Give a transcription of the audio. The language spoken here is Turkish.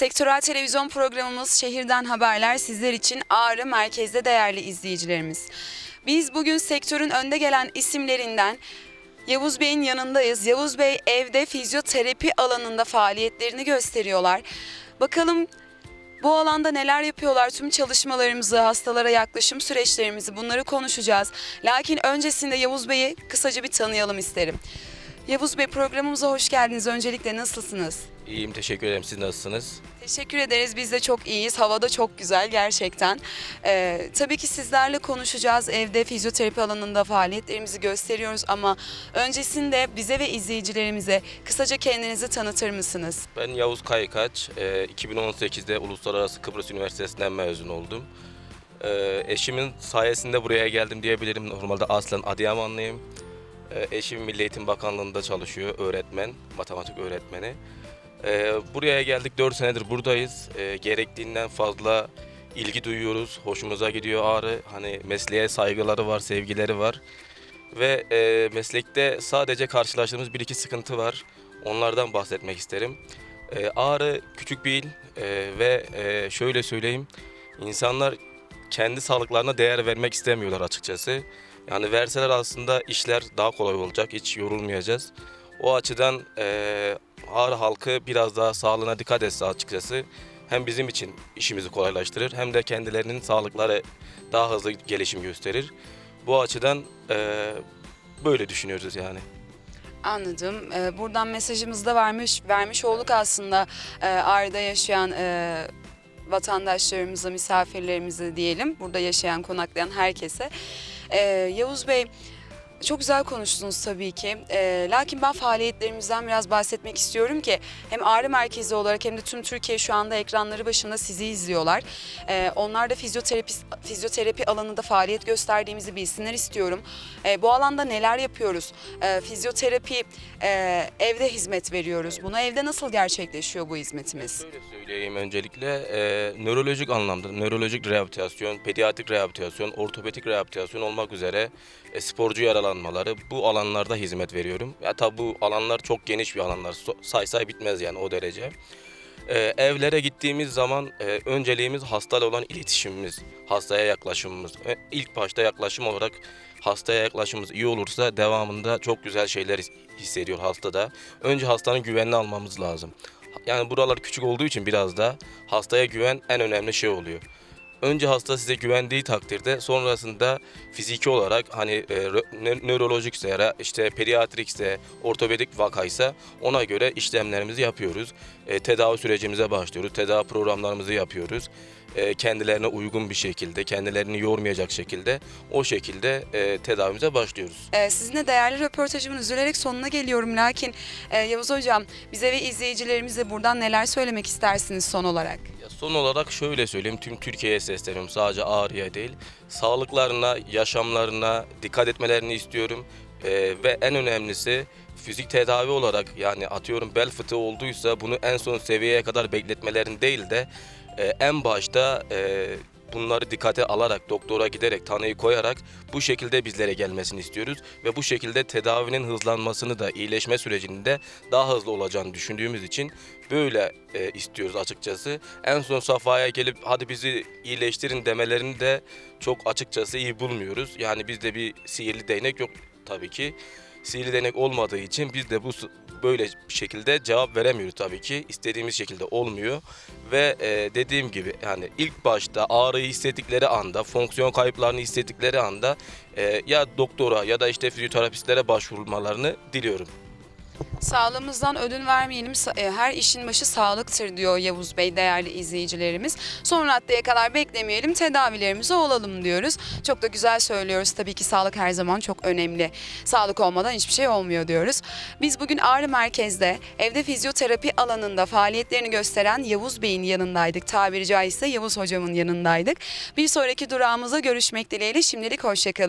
Sektörel televizyon programımız Şehirden Haberler sizler için Ağrı merkezde değerli izleyicilerimiz. Biz bugün sektörün önde gelen isimlerinden Yavuz Bey'in yanındayız. Yavuz Bey evde fizyoterapi alanında faaliyetlerini gösteriyorlar. Bakalım bu alanda neler yapıyorlar? Tüm çalışmalarımızı, hastalara yaklaşım süreçlerimizi bunları konuşacağız. Lakin öncesinde Yavuz Bey'i kısaca bir tanıyalım isterim. Yavuz Bey programımıza hoş geldiniz. Öncelikle nasılsınız? İyiyim teşekkür ederim. Siz nasılsınız? Teşekkür ederiz. Biz de çok iyiyiz. Havada çok güzel gerçekten. Ee, tabii ki sizlerle konuşacağız. Evde fizyoterapi alanında faaliyetlerimizi gösteriyoruz ama öncesinde bize ve izleyicilerimize kısaca kendinizi tanıtır mısınız? Ben Yavuz Kaykaç. Ee, 2018'de Uluslararası Kıbrıs Üniversitesi'nden mezun oldum. Ee, Eşimin sayesinde buraya geldim diyebilirim. Normalde aslen Adıyamanlıyım. Ee, Eşim Milli Eğitim Bakanlığı'nda çalışıyor. Öğretmen, matematik öğretmeni. Ee, Buraya geldik 4 senedir buradayız. Ee, Gerektiğinden fazla ilgi duyuyoruz. Hoşumuza gidiyor Ağrı. Hani mesleğe saygıları var, sevgileri var. Ve e, meslekte sadece karşılaştığımız bir iki sıkıntı var. Onlardan bahsetmek isterim. E, Ağrı küçük bir il e, ve e, şöyle söyleyeyim. insanlar kendi sağlıklarına değer vermek istemiyorlar açıkçası. Yani verseler aslında işler daha kolay olacak. Hiç yorulmayacağız. O açıdan e, Ağrı halkı biraz daha sağlığına dikkat etse açıkçası hem bizim için işimizi kolaylaştırır hem de kendilerinin sağlıkları daha hızlı gelişim gösterir. Bu açıdan e, böyle düşünüyoruz yani. Anladım. Ee, buradan mesajımızı da vermiş, vermiş olduk aslında e, Ağrı'da yaşayan e, vatandaşlarımıza, misafirlerimize diyelim. Burada yaşayan, konaklayan herkese. Ee, Yavuz Bey, çok güzel konuştunuz tabii ki. Ee, lakin ben faaliyetlerimizden biraz bahsetmek istiyorum ki hem Ağrı Merkezi olarak hem de tüm Türkiye şu anda ekranları başında sizi izliyorlar. Ee, onlar da fizyoterapi, fizyoterapi alanında faaliyet gösterdiğimizi bilsinler istiyorum. Ee, bu alanda neler yapıyoruz? Ee, fizyoterapi e, evde hizmet veriyoruz. Bunu evde nasıl gerçekleşiyor bu hizmetimiz? Şöyle söyleyeyim öncelikle e, nörolojik anlamda nörolojik rehabilitasyon, pediatrik rehabilitasyon, ortopedik rehabilitasyon olmak üzere e, sporcu yaralanmaları bu alanlarda hizmet veriyorum. Ya tabi bu alanlar çok geniş bir alanlar. Say say bitmez yani o derece. E, evlere gittiğimiz zaman e, önceliğimiz hastayla olan iletişimimiz, hastaya yaklaşımımız. İlk başta yaklaşım olarak hastaya yaklaşımımız iyi olursa devamında çok güzel şeyler his- hissediyor hastada. Önce hastanın güvenini almamız lazım. Yani buralar küçük olduğu için biraz da hastaya güven en önemli şey oluyor. Önce hasta size güvendiği takdirde sonrasında fiziki olarak hani e, nörolojikse ya işte pediatrikse, ortopedik vakaysa ona göre işlemlerimizi yapıyoruz. E, tedavi sürecimize başlıyoruz. Tedavi programlarımızı yapıyoruz. E, kendilerine uygun bir şekilde, kendilerini yormayacak şekilde o şekilde e, tedavimize başlıyoruz. Ee, sizinle değerli röportajımın üzülerek sonuna geliyorum. Lakin e, Yavuz Hocam bize ve izleyicilerimize buradan neler söylemek istersiniz son olarak? Ya son olarak şöyle söyleyeyim tüm Türkiye'ye sesleniyorum sadece Ağrı'ya değil. Sağlıklarına, yaşamlarına dikkat etmelerini istiyorum. Ee, ve en önemlisi fizik tedavi olarak yani atıyorum bel fıtığı olduysa bunu en son seviyeye kadar bekletmelerini değil de e, en başta e, bunları dikkate alarak doktora giderek tanıyı koyarak bu şekilde bizlere gelmesini istiyoruz ve bu şekilde tedavinin hızlanmasını da iyileşme sürecinin de daha hızlı olacağını düşündüğümüz için böyle e, istiyoruz açıkçası. En son safhaya gelip hadi bizi iyileştirin demelerini de çok açıkçası iyi bulmuyoruz. Yani bizde bir sihirli değnek yok tabii ki. Sihirli değnek olmadığı için biz de bu böyle bir şekilde cevap veremiyoruz tabii ki. İstediğimiz şekilde olmuyor ve e, dediğim gibi yani ilk başta ağrıyı hissettikleri anda, fonksiyon kayıplarını hissettikleri anda e, ya doktora ya da işte fizyoterapistlere başvurulmalarını diliyorum. Sağlığımızdan ödün vermeyelim. E, Her işin başı sağlıktır diyor Yavuz Bey değerli izleyicilerimiz. Son raddeye kadar beklemeyelim, tedavilerimize olalım diyoruz. Çok da güzel söylüyoruz. Tabii ki sağlık her zaman çok önemli. Sağlık olmadan hiçbir şey olmuyor diyoruz. Biz bugün Ağrı Merkez'de evde fizyoterapi alanında faaliyetlerini gösteren Yavuz Bey'in yanındaydık. Tabiri caizse Yavuz Hocam'ın yanındaydık. Bir sonraki durağımıza görüşmek dileğiyle şimdilik hoşçakalın.